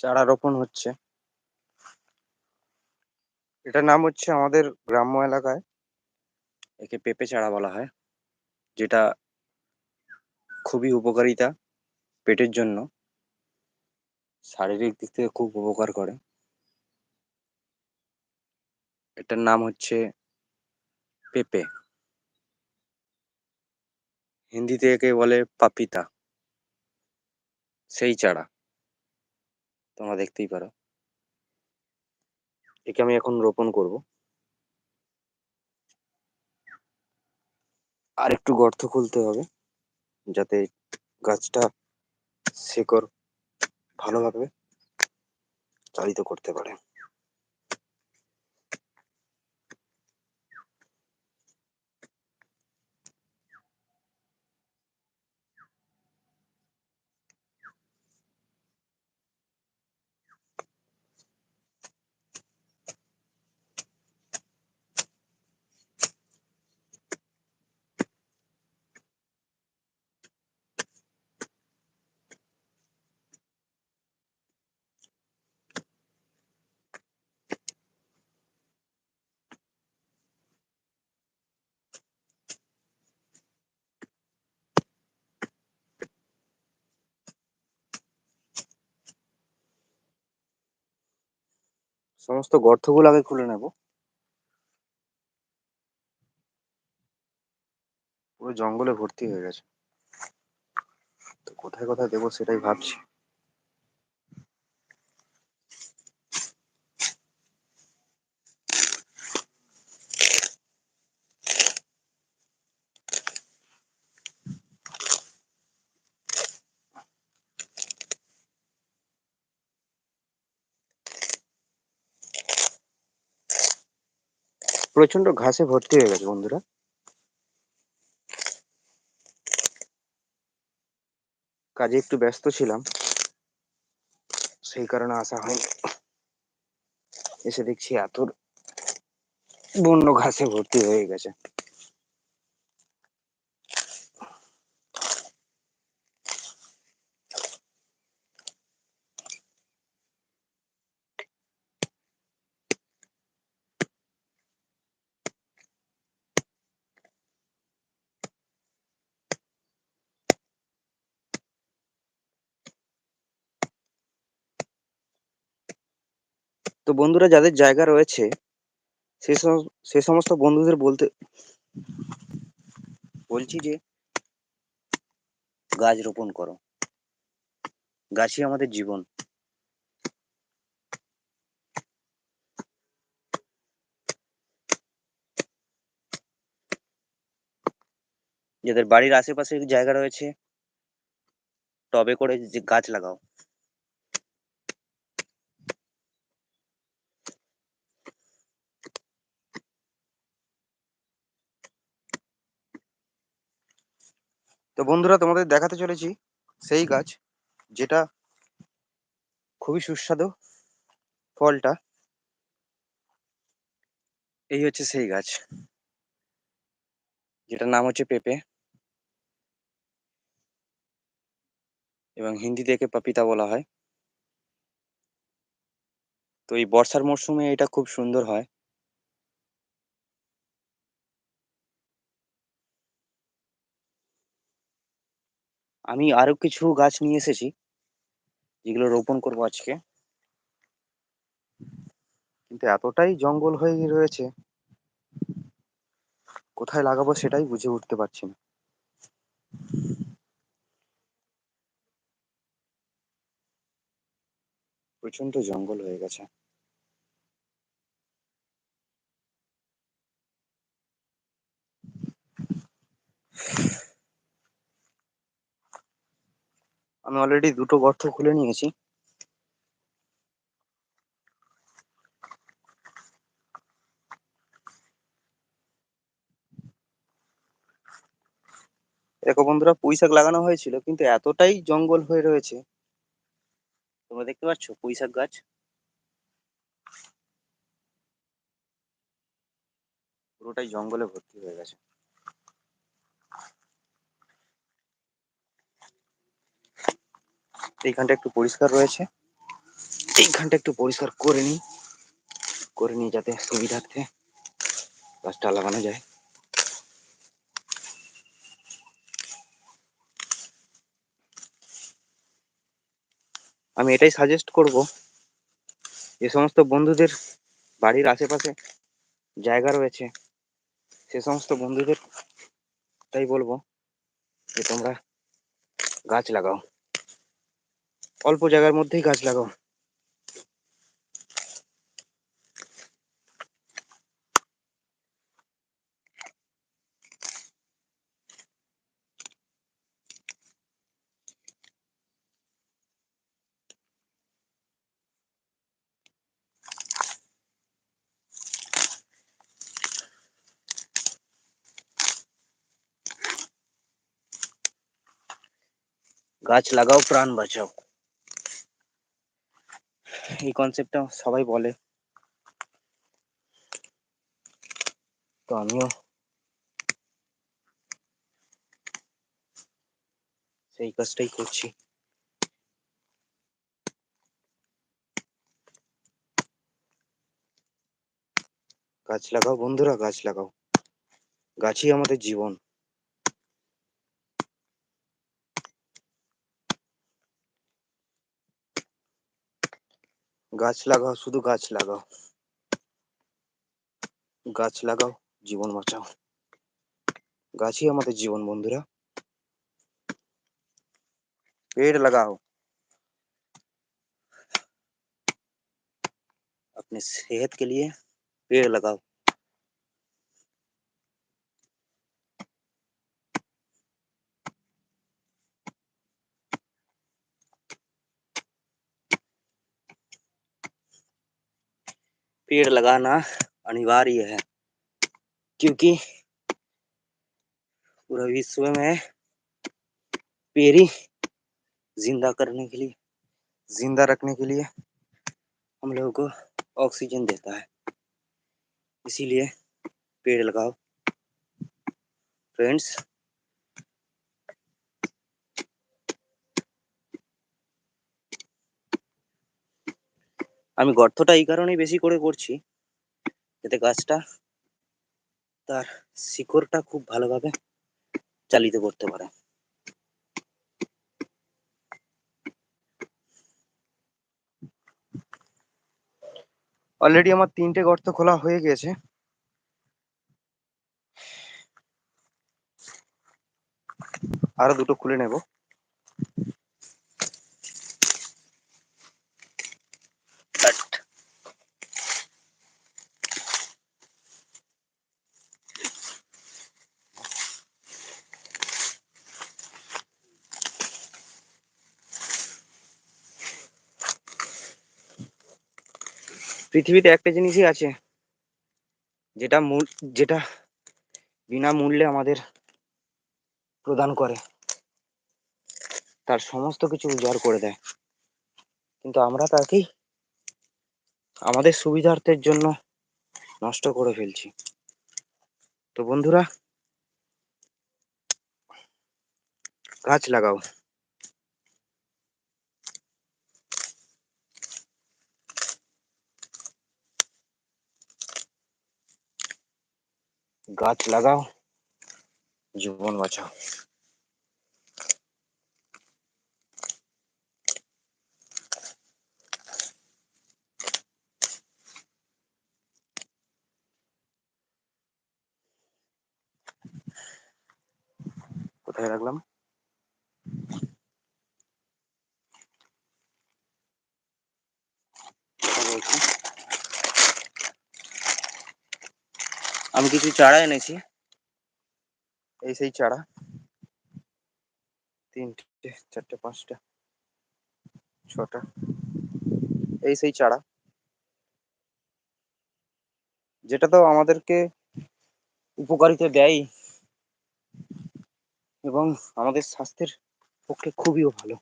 চারা রোপণ হচ্ছে। এটার নাম হচ্ছে আমাদের গ্রাম্য এলাকায় একে পেঁপে চারা বলা হয়, যেটা খুবই উপকারিতা পেটের জন্য। শারীরিক দিক থেকে খুব উপকার করে। এটার নাম হচ্ছে পেঁপে। হিন্দিতে একে বলে পাপিতা, সেই চারা। তোমরা দেখতেই পারো। একে আমি এখন রোপণ করব। আর একটু গর্ত খুলতে হবে, যাতে গাছটা শেকড় ভালোভাবে চালিত করতে পারে। সমস্ত গর্তগুলো আগে খুলে নেব। পুরো জঙ্গলে ভর্তি হয়ে গেছে। তো কোথায় কোথায় দেবো সেটাই ভাবছি। প্রচণ্ড ঘাসে ভর্তি হয়ে গেছে, বন্ধুরা। কাজে একটু ব্যস্ত ছিলাম, সেই কারণে আসা হয়নি। এসে দেখছি এত বন্য ঘাসে ভর্তি হয়ে গেছে। তো বন্ধুরা যাদের জায়গা রয়েছে, সে সে সমস্ত বন্ধুদের বলতে, বলছি যে, গাছ রোপণ করো। গাছই আমাদের জীবন। যাদের বাড়ির আশেপাশে জায়গা রয়েছে, টবে করে যে গাছ লাগাও। তো বন্ধুরা, তোমাদের দেখাতে চলেছি সেই গাছ যেটা খুবই সুস্বাদু ফলটা। এই হচ্ছে সেই গাছ, যেটার নাম হচ্ছে পেঁপে এবং হিন্দি থেকে পাপিতা বলা হয়। তো এই বর্ষার মরশুমে এটা খুব সুন্দর হয়। আমি আরও কিছু গাছ নিয়ে এসেছি, যেগুলো রোপণ করব আজকে। কিন্তু এতটাই জঙ্গল হয়ে রয়েছে, কোথায় লাগাবো সেটাই বুঝে উঠতে পারছি না। প্রচণ্ড জঙ্গল হয়ে গেছে। আমি অলরেডি দুটো গর্ত খুলে নিয়েছি। দেখো বন্ধুরা, পুঁই শাক লাগানো হয়েছিল, কিন্তু এতটাই জঙ্গল হয়ে রয়েছে। তোমরা দেখতে পাচ্ছ পুঁই শাক গাছ? পুরোটাই জঙ্গলে ভর্তি হয়ে গেছে। এইখানটা একটু পরিষ্কার রয়েছে। এইখানটা একটু পরিষ্কার করে নিই। করে নিই যাতে সুবিধার্থে গাছটা লাগানো যায়। আমি এটাই সাজেস্ট করব যে সমস্ত বন্ধুদের বাড়ির আশেপাশে জায়গা রয়েছে, সে সমস্ত বন্ধুদের তাই বলব যে তোমরা গাছ লাগাও। অল্প জায়গার মধ্যেই গাছ লাগাও। গাছ লাগাও প্রাণ বাঁচাও। এই কনসেপ্টটা সবাই বলে। তো আমিও সেই কাজটাই করছি। গাছ লাগাও বন্ধুরা, গাছ লাগাও। গাছই আমাদের জীবন। গাছ লাগাও শুধু গাছ লাগাও গাছ লাগাও জীবন বাঁচাও গাছই আমাদের জীবন বন্ধুরা पेड़ लगाओ अपने सेहत के लिए पेड़ लगाओ पेड़ लगाना अनिवार्य है, क्योंकि पूरा विश्व में पेड़ ज़िंदा करने के लिए, ज़िंदा रखने के लिए हम लोगों को ऑक्सीजन देता है। इसीलिए पेड़ लगाओ। फ्रेंड्स আমি গর্তটা এই কারণেই বেশি করে করছি যাতে গাছটা তার শিকড়টা খুব ভালোভাবে চালিত করতে পারে। অলরেডি আমার তিনটে গর্ত খোলা হয়ে গেছে আরও দুটো খুলে নেব। পৃথিবীতে একটা জিনিসই আছে। যেটা মূল, যেটা বিনামূল্যে আমাদের প্রদান করে। তার সমস্ত কিছু উজাড় করে দেয়। কিন্তু আমরা তাকেই আমাদের সুবিধার্থের জন্য নষ্ট করে ফেলছি। তো বন্ধুরা, গাছ লাগাও। গাছ লাগাও জীবন বাঁচাও কোথায় রাখলাম বলছি আমি কিছু চারা এনেছি। এই সেই চারা। তিনটে, চারটে, পাঁচটা, ছটা। এই সেই চারা। যেটা তো আমাদেরকে উপকারিতা দেয় এবং আমাদের স্বাস্থ্যের পক্ষে খুবই ভালো।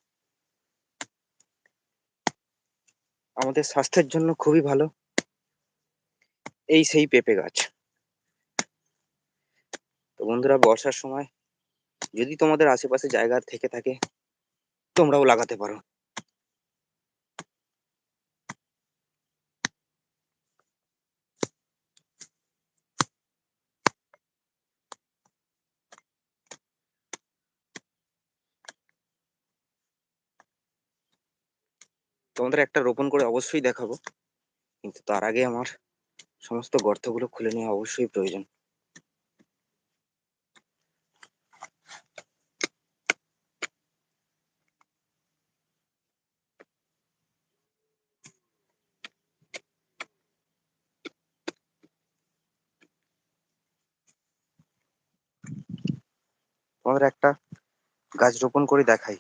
আমাদের স্বাস্থ্যের জন্য খুবই ভালো। এই সেই পেঁপে গাছ। তো বন্ধুরা বর্ষার সময় যদি তোমাদের আশেপাশে জায়গা থেকে থাকে, তোমরাও লাগাতে পারো। তোমাদের একটা রোপণ করে অবশ্যই দেখাবো, কিন্তু তার আগে আমার সমস্ত গর্তগুলো খুলে নেওয়া অবশ্যই প্রয়োজন। তোমাদের একটা গাছ রোপণ করে দেখাই।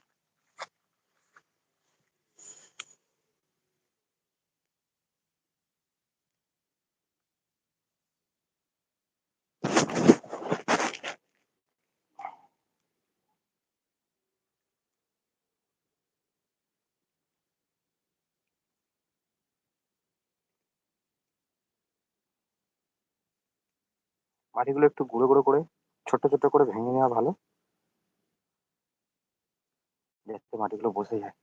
মাটিগুলো একটু গুঁড়ো গুঁড়ো করে, ছোট্ট ছোট্ট করে ভেঙে নেওয়া ভালো। দেখতে মাটিগুলো বসে যায়।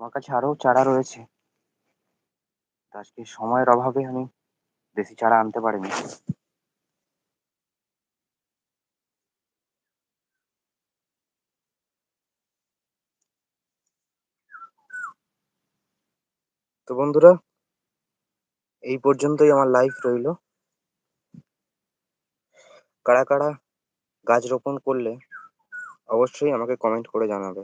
আমার কাছে আরও চারা রয়েছে। আজকে সময়ের অভাবে আমি বেশি চারা আনতে পারিনি। তো বন্ধুরা, এই পর্যন্তই আমার লাইফ রইল। কারা কারা গাছ রোপণ করলে অবশ্যই আমাকে কমেন্ট করে জানাবে।